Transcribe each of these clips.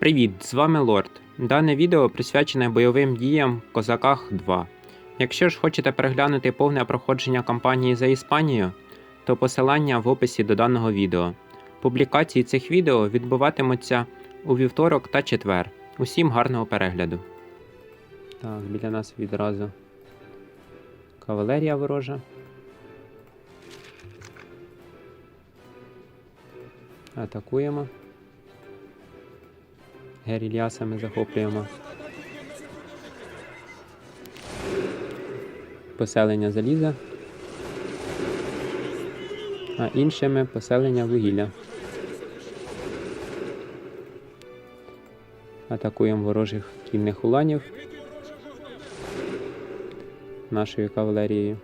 Привіт, з вами Лорд. Дане відео присвячене бойовим діям Козаках 2. Якщо ж хочете переглянути повне проходження кампанії за Іспанію, то посилання в описі до даного відео. Публікації цих відео відбуватимуться у вівторок та четвер. Усім гарного перегляду. Так, біля нас відразу кавалерія ворожа. Атакуємо. Герільясами захоплюємо. Поселення заліза. А іншими поселення вугілля. Атакуємо ворожих кінних уланів нашою кавалерією.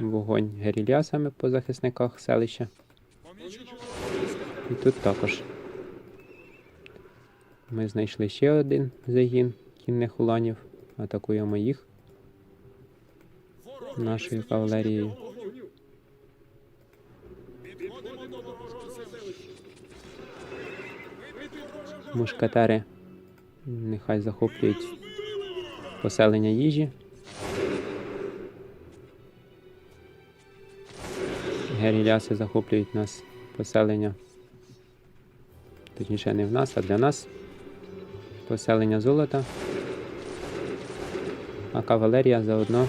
Вогонь герільясами по захисниках селища. І тут також. Ми знайшли ще один загін кінних уланів. Атакуємо їх нашою кавалерією. Мушкетери нехай захоплюють поселення їжі. Геріляси захоплюють нас поселення. Точніше, не в нас, а для нас. Поселення золота. А кавалерія заодно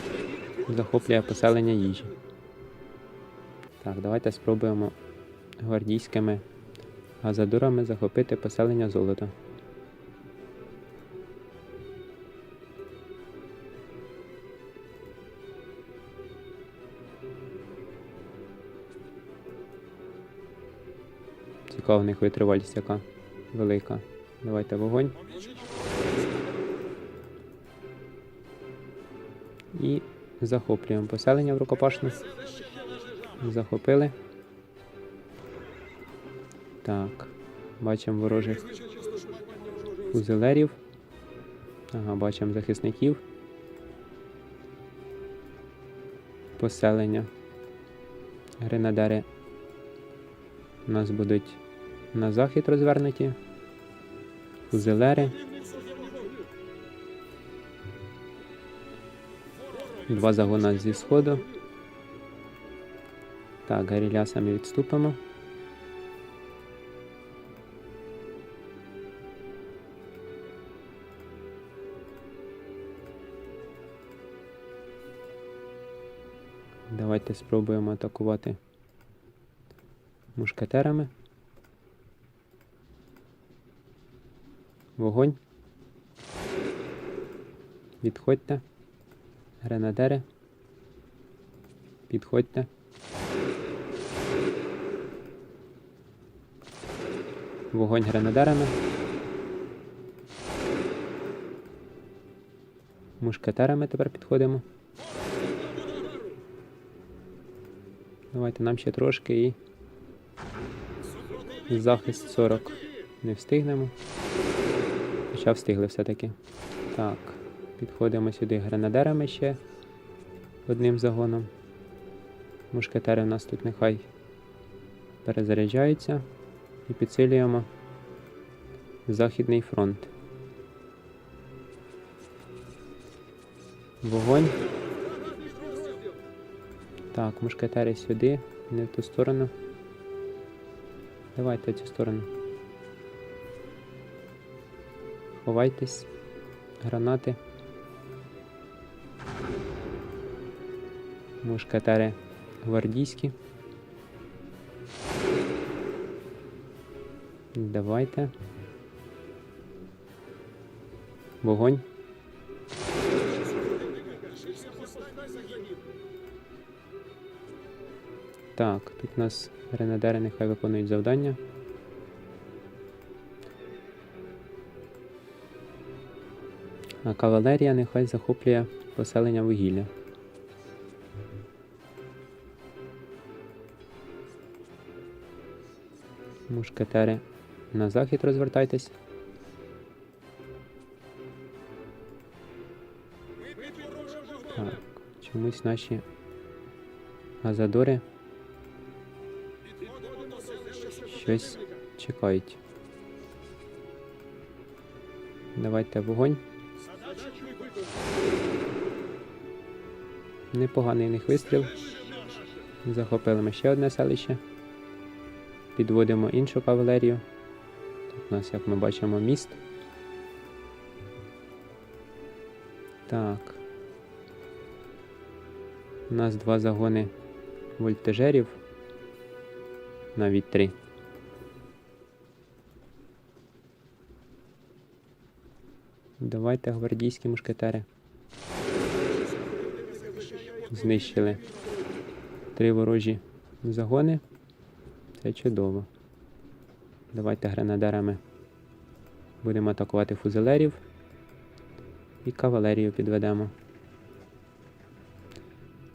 захоплює поселення їжі. Так, давайте спробуємо гвардійськими газадурами захопити поселення золота. Цікаво, в них витривалість яка велика. Давайте вогонь. І захоплюємо поселення в рукопашну. Захопили. Так. Бачимо ворожих фузелерів. Ага, бачимо захисників. Поселення. Гренадери у нас будуть на захід розвернуті. Фузелери. Два загона зі сходу. Так, гарілясами відступимо. Давайте спробуємо атакувати мушкетерами. Вогонь. Відходьте. Гренадери. Підходьте. Вогонь гренадерами. Мушкетерами тепер підходимо. Давайте нам ще трошки і захист 40 не встигнемо. Хоча встигли все-таки. Так, підходимо сюди гренадерами ще одним загоном. Мушкетери у нас тут нехай перезаряджаються і підсилюємо Західний фронт. Вогонь. Так, мушкетери сюди, не в ту сторону. Давайте в цю сторону. Ховайтесь. Гранати. Мушкетери гвардійські. Давайте. Вогонь. Так, тут у нас гренадери нехай виконують завдання. А кавалерія нехай захоплює поселення вугілля. Мушкетери на захід розвертайтесь. Так, чомусь наші Газадори. Щось чекають. Давайте вогонь. Непоганий у них вистріл. Захопили ми ще одне селище. Підводимо іншу кавалерію. Тут у нас, як ми бачимо, міст. Так. У нас два загони вольтежерів. Навіть три. Давайте гвардійські мушкетери. Знищили три ворожі загони. Це чудово. Давайте гренадерами будемо атакувати фузелерів і кавалерію підведемо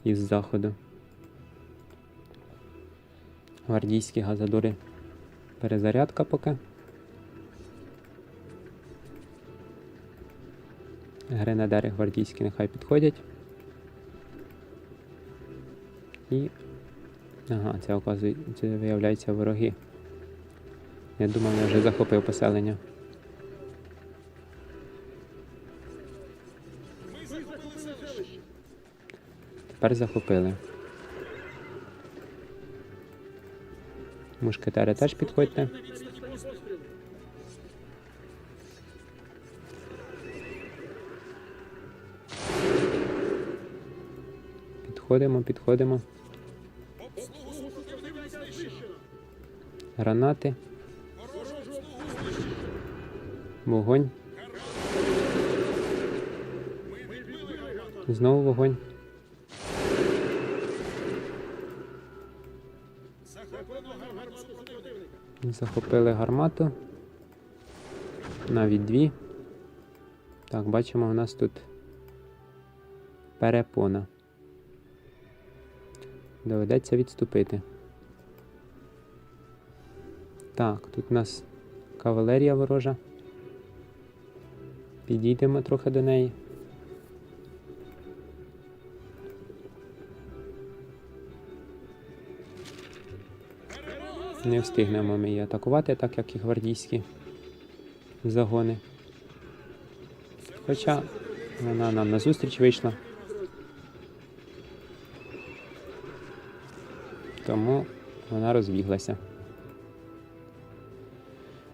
із заходу. Гвардійські газадори. Перезарядка поки. Гренадери гвардійські нехай підходять. І. Ага, це оказує, це виявляється вороги. Я думав, я вже захопив поселення. Тепер захопили. Мушкетери теж підходьте. Підходимо, підходимо. Гранати. Вогонь. Знову вогонь. Захопили гармату. Навіть дві. Так, бачимо, у нас тут перепона. Доведеться відступити. Так, тут у нас кавалерія ворожа. Підійдемо трохи до неї. Не встигнемо ми її атакувати, так як і гвардійські загони. Хоча вона нам назустріч вийшла. Тому вона розбіглася.